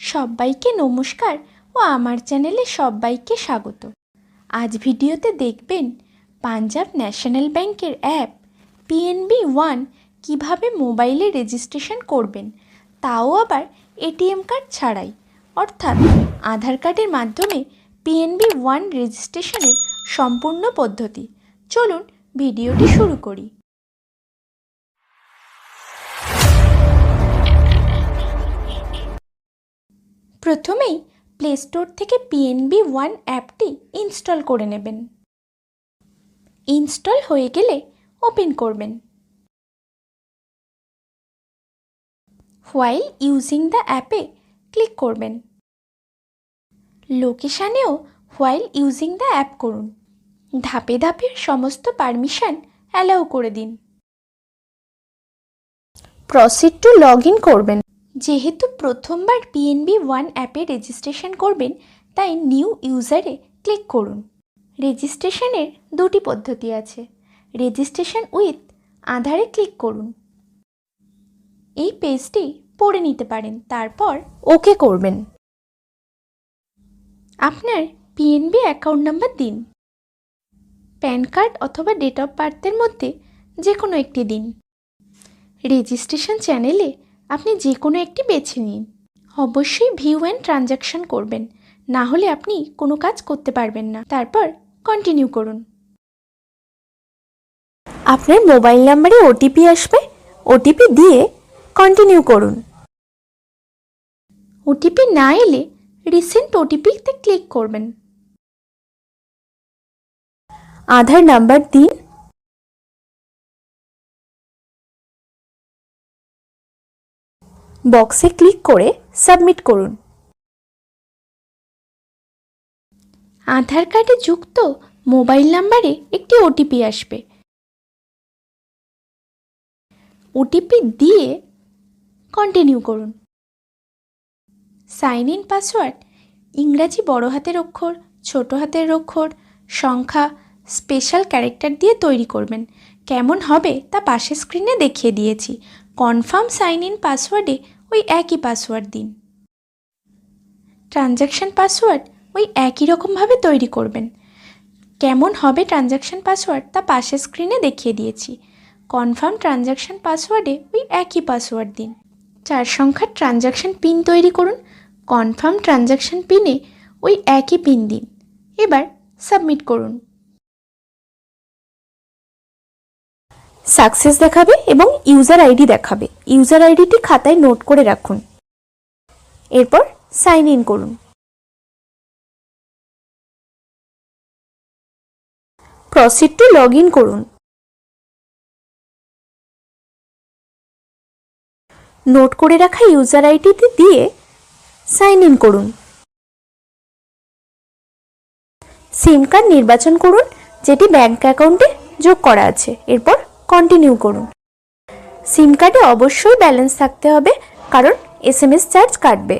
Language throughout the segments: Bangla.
সবাইকে নমস্কার ও আমার চ্যানেলে সবাইকে স্বাগত। আজ ভিডিওতে দেখবেন পাঞ্জাব ন্যাশনাল ব্যাংকের অ্যাপ পিএনবি ওয়ান কীভাবে মোবাইলে রেজিস্ট্রেশন করবেন, তাও আবার এটিএম কার্ড ছাড়াই। অর্থাৎ আধার কার্ডের মাধ্যমে পিএনবি ওয়ান রেজিস্ট্রেশনের সম্পূর্ণ পদ্ধতি। চলুন ভিডিওটি শুরু করি। প্রথমেই প্লে স্টোর থেকে পিএনবি ওয়ান অ্যাপটি ইনস্টল করে নেবেন। ইনস্টল হয়ে গেলে ওপেন করবেন। হোয়াইল ইউজিং দ্য অ্যাপে ক্লিক করবেন। লোকেশানেও হোয়াইল ইউজিং দ্য অ্যাপ করুন। ধাপে ধাপে সমস্ত পারমিশন অ্যালাউ করে দিন। প্রসিড টু লগ ইন করবেন। যেহেতু প্রথমবার পিএনবি ওয়ান অ্যাপে রেজিস্ট্রেশন করবেন, তাই নিউ ইউজারে ক্লিক করুন। রেজিস্ট্রেশনের দুটি পদ্ধতি আছে। রেজিস্ট্রেশন উইথ আধারে ক্লিক করুন। এই পেজটি পড়ে নিতে পারেন, তারপর ওকে করবেন। আপনার পিএনবি অ্যাকাউন্ট নাম্বার দিন। প্যান কার্ড অথবা ডেট অফ বার্থের মধ্যে যে কোনো একটি দিন। রেজিস্ট্রেশন চ্যানেলে আপনি যে কোনো একটি বেছে নিন। অবশ্যই ভিউ অ্যান্ড ট্রানজ্যাকশন করবেন, না হলে আপনি কোনো কাজ করতে পারবেন না। তারপর কন্টিনিউ করুন। আপনার মোবাইল নাম্বারে ওটিপি আসবে। ওটিপি দিয়ে কন্টিনিউ করুন। ওটিপি না এলে রিসেন্ট ওটিপিতে ক্লিক করবেন। আধার নাম্বার দিন। বক্সে ক্লিক করে সাবমিট করুন। আধার কার্ডে যুক্ত মোবাইল নাম্বারে একটি ওটিপি আসবে। ওটিপি দিয়ে কন্টিনিউ করুন। সাইন ইন পাসওয়ার্ড ইংরাজি বড় হাতের অক্ষর, ছোট হাতের অক্ষর, সংখ্যা স্পেশাল ক্যারেক্টার দিয়ে তৈরি করবেন। কেমন হবে তা পাশের স্ক্রিনে দেখিয়ে দিয়েছি। কনফার্ম সাইন ইন পাসওয়ার্ডে ওই একই পাসওয়ার্ড দিন। ট্রানজ্যাকশান পাসওয়ার্ড ওই একই রকমভাবে তৈরি করবেন। কেমন হবে ট্রানজ্যাকশান পাসওয়ার্ড তা পাশের স্ক্রিনে দেখিয়ে দিয়েছি। কনফার্ম ট্রানজ্যাকশান পাসওয়ার্ডে ওই একই পাসওয়ার্ড দিন। চার সংখ্যার ট্রানজ্যাকশান পিন তৈরি করুন। কনফার্ম ট্রানজ্যাকশান পিনে ওই একই পিন দিন। এবার সাবমিট করুন। সাকসেস দেখাবে এবং ইউজার আইডি দেখাবে। ইউজার আইডিটি খাতায় নোট করে রাখুন। এরপর সাইন ইন করুন। প্রসিড টু লগ ইন করুন। নোট করে রাখা ইউজার আইডিটি দিয়ে সাইন ইন করুন। সিম কার্ড নির্বাচন করুন, যেটি ব্যাংক অ্যাকাউন্টে যোগ করা আছে। এরপর কন্টিনিউ করুন। সিম কার্ডে অবশ্যই ব্যালেন্স থাকতে হবে, কারণ এস এম এস চার্জ কাটবে।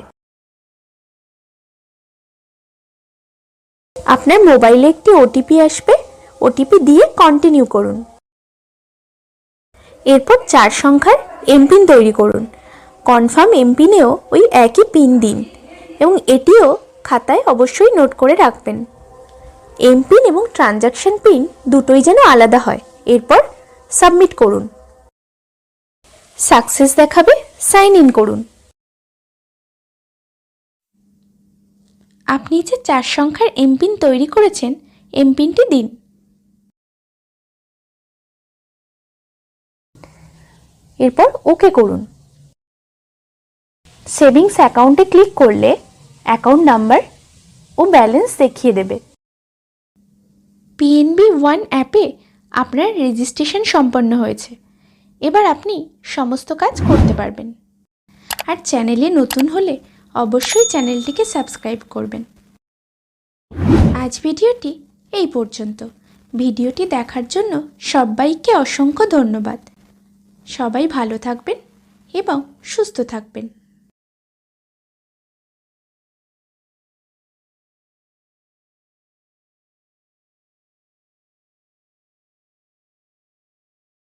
আপনার মোবাইলে একটি ওটিপি আসবে ওটিপি দিয়ে কন্টিনিউ করুন। এরপর চার সংখ্যার এমপিন তৈরি করুন। কনফার্ম এমপিনেও ওই একই পিন দিন এবং এটিও খাতায় অবশ্যই নোট করে রাখবেন। এমপিন এবং ট্রানজাকশন পিন দুটোই যেন আলাদা হয়। এরপর সাবমিট করুন। সাকসেস দেখাবে, সাইন ইন করুন। আপনি যে চার সংখ্যার এমপিন তৈরি করেছেন, এমপিনটি দিন। এরপর ওকে করুন। সেভিংস অ্যাকাউন্টে ক্লিক করলে অ্যাকাউন্ট নাম্বার ও ব্যালেন্স দেখিয়ে দেবে। পিএনবি ওয়ান অ্যাপে আপনার রেজিস্ট্রেশন সম্পন্ন হয়েছে। এবার আপনি সমস্ত কাজ করতে পারবেন। আর চ্যানেলে নতুন হলে অবশ্যই চ্যানেলটিকে সাবস্ক্রাইব করবেন। আজ ভিডিওটি এই পর্যন্ত। ভিডিওটি দেখার জন্য সবাইকে অসংখ্য ধন্যবাদ। সবাই ভালো থাকবেন এবং সুস্থ থাকবেন।